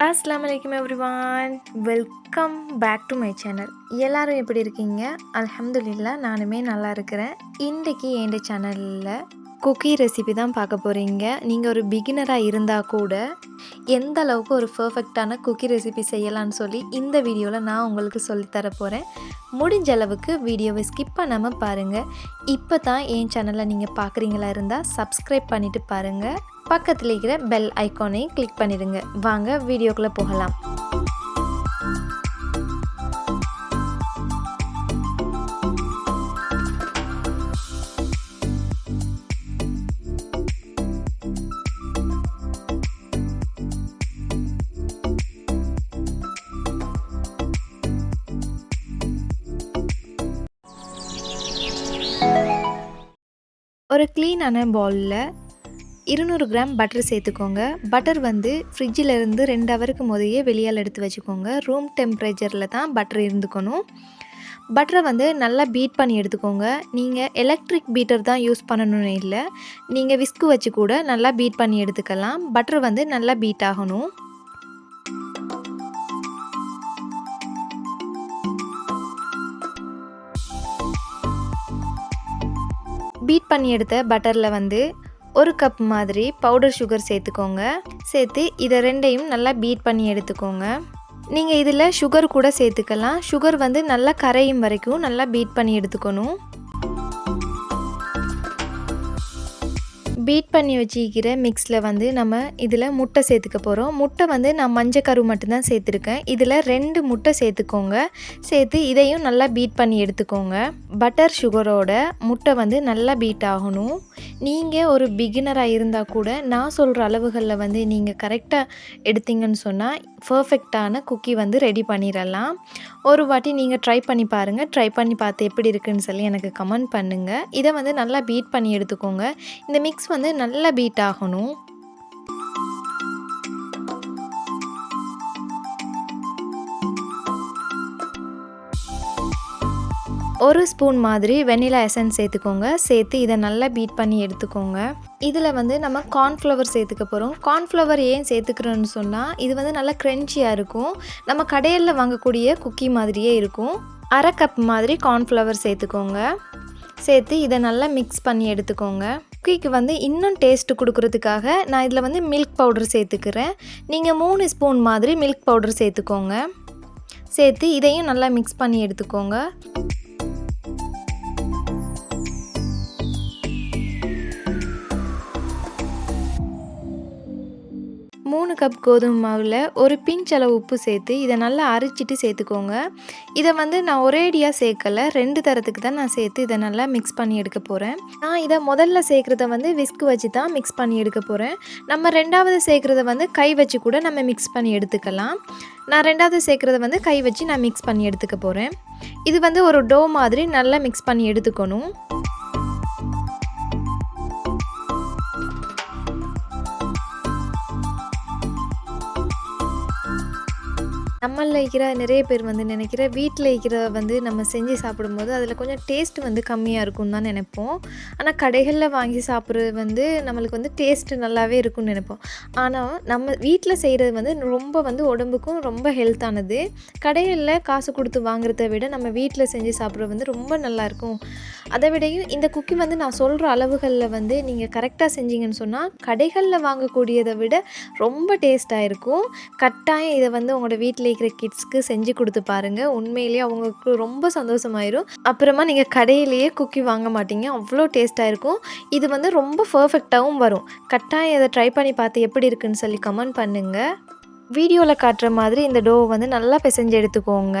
அஸ்லாம் வலைக்கம் everyone welcome back to my channel எல்லாரும் எப்படி இருக்கீங்க? அலமதுல்லா நானுமே நல்லா இருக்கிறேன். இன்றைக்கி என் சேனலில் குக்கி ரெசிபி தான் பார்க்க போகிறீங்க நீங்கள் ஒரு பிகினராக இருந்தால் கூட எந்த அளவுக்கு ஒரு பர்ஃபெக்டான குக்கி ரெசிபி செய்யலான்னு சொல்லி இந்த வீடியோவில் நான் உங்களுக்கு சொல்லித்தர போகிறேன் முடிஞ்ச அளவுக்கு வீடியோவை ஸ்கிப் பண்ணாமல் பாருங்கள் இப்போ தான் என் சேனலில் நீங்கள் பார்க்குறீங்களா இருந்தால் சப்ஸ்கிரைப் பண்ணிவிட்டு பாருங்கள் பக்கத்தில் இருக்கிற பெல் ஐக்கானையும் கிளிக் பண்ணிடுங்க. வாங்க வீடியோக்குள்ளே போகலாம். ஒரு க்ளீனான பவுலில் இருநூறு கிராம் பட்டர் சேர்த்துக்கோங்க. பட்டர் வந்து ஃப்ரிட்ஜில் இருந்து ரெண்டு ஹவருக்கு முதையே வெளியால் எடுத்து வச்சுக்கோங்க. ரூம் டெம்பரேச்சரில் தான் பட்டர் இருந்துக்கணும். பட்டரை வந்து நல்லா பீட் பண்ணி எடுத்துக்கோங்க. நீங்கள் எலக்ட்ரிக் பீட்டர் தான் யூஸ் பண்ணணும்னு இல்லை. நீங்கள் விஸ்கு வச்சு கூட நல்லா பீட் பண்ணி எடுத்துக்கலாம். பட்டர் வந்து நல்லா பீட் ஆகணும். பீட் பண்ணி எடுத்த பட்டரில் வந்து ஒரு கப் மாதிரி பவுடர் சுகர் சேர்த்துக்கோங்க. சேர்த்து இதை ரெண்டையும் நல்லா பீட் பண்ணி எடுத்துக்கோங்க. நீங்கள் இதில் சுகர் கூட சேர்த்துக்கலாம். சுகர் வந்து நல்லா கரையும் வரைக்கும் நல்லா பீட் பண்ணி எடுத்துக்கணும். பீட் பண்ணி வச்சிக்கிற மிக்ஸில் வந்து நம்ம இதில் முட்டை சேர்த்துக்க போகிறோம் முட்டை வந்து நான் மஞ்சள் கரு மட்டும்தான் சேர்த்துருக்கேன். இதில் ரெண்டு முட்டை சேர்த்துக்கோங்க. சேர்த்து இதையும் நல்லா பீட் பண்ணி எடுத்துக்கோங்க. பட்டர் சுகரோட முட்டை வந்து நல்லா பீட் ஆகணும். நீங்கள் ஒரு பிகினராக இருந்தால் கூட நான் சொல்கிற அளவுகளில் வந்து நீங்கள் கரெக்டாக எடுத்தீங்கன்னு சொன்னால் பர்ஃபெக்டான குக்கி வந்து ரெடி பண்ணிடலாம். ஒரு வாட்டி நீங்கள் ட்ரை பண்ணி பாருங்கள் ட்ரை பண்ணி பார்த்து எப்படி இருக்குன்னு சொல்லி எனக்கு கமெண்ட் பண்ணுங்கள் இதை வந்து நல்லா பீட் பண்ணி எடுத்துக்கோங்க. இந்த மிக்ஸ் வந்து வந்து நல்லா பீட் ஆகணும். ஒரு ஸ்பூன் மாதிரி வெனிலா எசன்ஸ் சேர்த்துக்கோங்க. சேர்த்து இதை நல்லா பீட் பண்ணி எடுத்துக்கோங்க. இதில் வந்து நம்ம கார்ன்ஃப்ளவர் சேர்த்துக்க போகிறோம் கார்ன்ஃப்ளவர் ஏன் சேர்த்துக்கிறோன்னு சொன்னால் இது வந்து நல்லா க்ரென்ச்சியாக இருக்கும். நம்ம கடையில் வாங்கக்கூடிய குக்கி மாதிரியே இருக்கும். அரை கப் மாதிரி கார்ன்ஃப்ளவர் சேர்த்துக்கோங்க. சேர்த்து இதை நல்லா மிக்ஸ் பண்ணி எடுத்துக்கோங்க. குக்கிக்கு வந்து இன்னும் டேஸ்ட்டு கொடுக்குறதுக்காக நான் இதில் வந்து மில்க் பவுடர் சேர்த்துக்கிறேன். நீங்கள் மூணு ஸ்பூன் மாதிரி மில்க் பவுடர் சேர்த்துக்கோங்க. சேர்த்து இதையும் நல்லா மிக்ஸ் பண்ணி எடுத்துக்கோங்க. மூணு கப் கோதுமை மாவில் ஒரு பிஞ்ச் அளவு உப்பு சேர்த்து இதை நல்லா அரைச்சிட்டு சேர்த்துக்கோங்க. இதை வந்து நான் ஒரேடியாக சேர்க்கலை ரெண்டு தரத்துக்கு தான் நான் சேர்த்து இதை நல்லா மிக்ஸ் பண்ணி எடுக்க போகிறேன் நான் இதை முதல்ல சேர்க்குறத வந்து விஸ்க் வச்சு தான் மிக்ஸ் பண்ணி எடுக்க போகிறேன் நம்ம ரெண்டாவது சேர்க்குறத வந்து கை வச்சு கூட நம்ம மிக்ஸ் பண்ணி எடுத்துக்கலாம். நான் ரெண்டாவது சேர்க்குறத வந்து கை வச்சு நான் மிக்ஸ் பண்ணி எடுத்துக்க போகிறேன் இது வந்து ஒரு டோ மாதிரி நல்லா மிக்ஸ் பண்ணி எடுத்துக்கணும். நம்மளில் இருக்கிற நிறைய பேர் வந்து நினைக்கிற வீட்டில் இருக்கிற வந்து நம்ம செஞ்சு சாப்பிடும்போது அதில் கொஞ்சம் டேஸ்ட் வந்து கம்மியாக இருக்கும்னு தான் நினைப்போம். ஆனால் கடைகளில் வாங்கி சாப்பிட்றது வந்து நம்மளுக்கு வந்து டேஸ்ட்டு நல்லாவே இருக்கும்னு நினைப்போம். ஆனால் நம்ம வீட்டில் செய்கிறது வந்து ரொம்ப வந்து உடம்புக்கும் ரொம்ப ஹெல்த்தானது கடைகளில் காசு கொடுத்து வாங்குறத விட நம்ம வீட்டில் செஞ்சு சாப்பிட்றது வந்து ரொம்ப நல்லாயிருக்கும் அதை விடையும் இந்த குக்கி வந்து நான் சொல்கிற அளவுகளில் வந்து நீங்கள் கரெக்டாக செஞ்சீங்கன்னு சொன்னால் கடைகளில் வாங்கக்கூடியதை விட ரொம்ப டேஸ்ட்டாக இருக்கும். கட்டாயம் இதை வந்து உங்களோட வீட்டில் இருக்கிற கிட்ஸ்க்கு செஞ்சு கொடுத்து பாருங்கள் உண்மையிலேயே அவங்களுக்கு ரொம்ப சந்தோஷமாயிரும். அப்புறமா நீங்கள் கடையிலேயே குக்கி வாங்க மாட்டீங்க. அவ்வளோ டேஸ்ட்டாக இருக்கும். இது வந்து ரொம்ப பர்ஃபெக்டாகவும் வரும். கட்டாயம் இதை ட்ரை பண்ணி பார்த்து எப்படி இருக்குன்னு சொல்லி கமெண்ட் பண்ணுங்கள் வீடியோவில் காட்டுற மாதிரி இந்த டோ வந்து நல்லா பிசைஞ்சு எடுத்துக்கோங்க.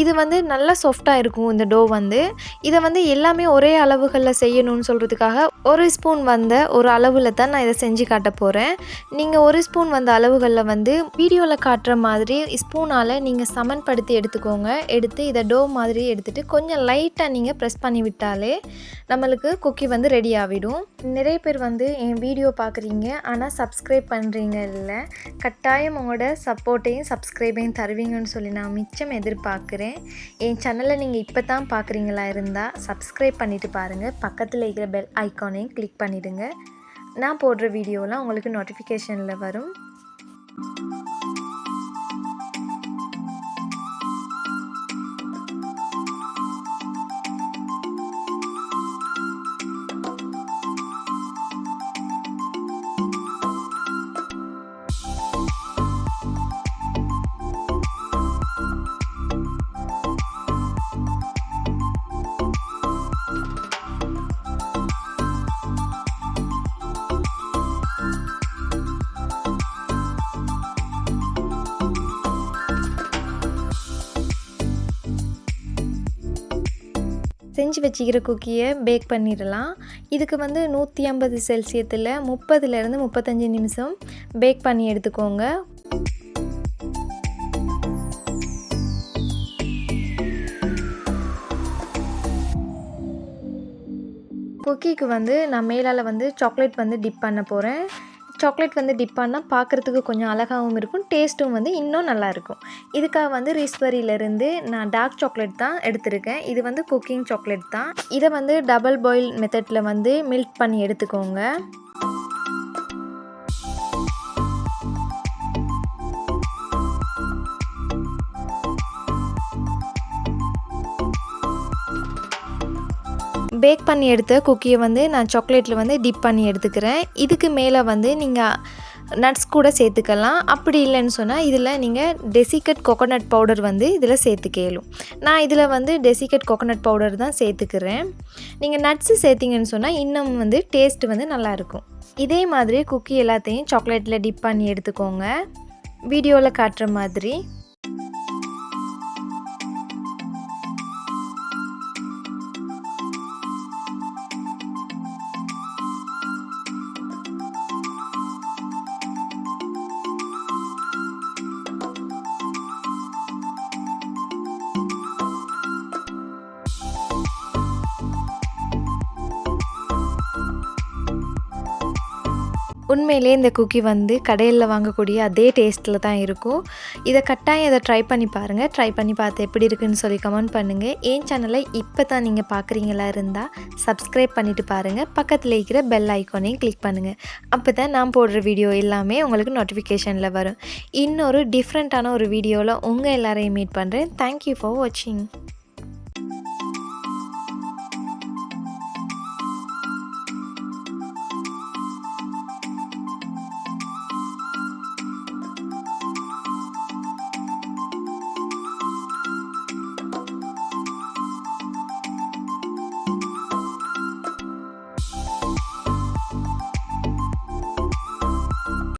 இது வந்து நல்லா சாஃப்டாக இருக்கும் இந்த டோ வந்து. இதை வந்து எல்லாமே ஒரே அளவுகளில் செய்யணும்னு சொல்கிறதுக்காக ஒரு ஸ்பூன் வந்த ஒரு அளவில் தான் நான் இதை செஞ்சு காட்ட போகிறேன் நீங்கள் ஒரு ஸ்பூன் வந்த அளவுகளில் வந்து வீடியோவில் காட்டுற மாதிரி ஸ்பூனால் நீங்கள் சமன்படுத்தி எடுத்துக்கோங்க. எடுத்து இதை டோ மாதிரி எடுத்துகிட்டு கொஞ்சம் லைட்டாக நீங்கள் ப்ரெஸ் பண்ணி விட்டாலே நம்மளுக்கு குக்கி வந்து ரெடி ஆகிடும். நிறைய பேர் வந்து என் வீடியோ பார்க்குறீங்க ஆனால் சப்ஸ்கிரைப் பண்ணுறீங்க இல்லை கட்டாயம் உங்களோட சப்போர்ட்டையும் சப்ஸ்கிரைபையும் தருவீங்கன்னு சொல்லி நான் மிச்சம் எதிர்பார்க்குறேன். என் சேனலை நீங்கள் இப்போ தான் பார்க்குறீங்களா இருந்தால் சப்ஸ்கிரைப் பண்ணிவிட்டு பாருங்கள் பக்கத்தில் இருக்கிற பெல் ஐக்கானையும் கிளிக் பண்ணிவிடுங்க நான் போடுற வீடியோலாம் உங்களுக்கு நோட்டிஃபிகேஷனில் வரும். செஞ்சு வச்சுக்கிற குக்கியை பேக் பண்ணிடலாம். இதுக்கு வந்து நூற்றி ஐம்பது செல்சியத்தில் முப்பதுலேருந்து முப்பத்தஞ்சு நிமிஷம் பேக் பண்ணி எடுத்துக்கோங்க. குக்கிக்கு வந்து நான் மேலால் வந்து சாக்லேட் வந்து டிப் பண்ண போகிறேன் சாக்லேட் வந்து டிப் பண்ணால் பார்க்குறதுக்கு கொஞ்சம் அழகாகவும் இருக்கும் டேஸ்ட்டும் வந்து இன்னும் நல்லாயிருக்கும். இதுக்காக வந்து ரீஸ்பரியிலேருந்து நான் டார்க் சாக்லேட் தான் எடுத்திருக்கேன். இது வந்து குக்கிங் சாக்லேட் தான். இதை வந்து டபுள் பாயில் மெத்தடில் வந்து மில்க் பண்ணி எடுத்துக்கோங்க. பேக் பண்ணி எடுத்த குக்கியை வந்து நான் சாக்லேட்டில் வந்து டிப் பண்ணி எடுத்துக்கிறேன். இதுக்கு மேலே வந்து நீங்கள் நட்ஸ் கூட சேர்த்துக்கலாம். அப்படி இல்லைன்னு சொன்னால் இதில் நீங்கள் டெசிகட் கோகோனட் பவுடர் வந்து இதில் சேர்த்துக்கலும் நான் இதில் வந்து டெசிகட் கோகோனட் பவுடர் தான் சேர்த்துக்கிறேன். நீங்கள் நட்ஸு சேர்த்திங்கன்னு சொன்னால் இன்னும் வந்து டேஸ்ட் வந்து நல்லாயிருக்கும் இதே மாதிரி குக்கி எல்லாத்தையும் சாக்லேட்டில் டிப் பண்ணி எடுத்துக்கோங்க. வீடியோவில் காட்டுற மாதிரி. உண்மையிலே இந்த குக்கி வந்து கடையில் வாங்கக்கூடிய அதே டேஸ்ட்டில் தான் இருக்கும். இதை கட்டாயம் இதை ட்ரை பண்ணி பாருங்கள் ட்ரை பண்ணி பார்த்து எப்படி இருக்குன்னு சொல்லி கமெண்ட் பண்ணுங்கள் என் சேனலை இப்போ தான் நீங்கள் பார்க்குறீங்களா இருந்தால் சப்ஸ்கிரைப் பண்ணிவிட்டு பாருங்கள் பக்கத்தில் இருக்கிற பெல் ஐக்கானையும் கிளிக் பண்ணுங்கள் அப்போ தான் நான் போடுற வீடியோ எல்லாமே உங்களுக்கு நோட்டிஃபிகேஷனில் வரும். இன்னொரு டிஃப்ரெண்ட்டான ஒரு வீடியோவில் உங்கள் எல்லாரையும் மீட் பண்ணுறேன் தேங்க்யூ ஃபார் வாட்சிங்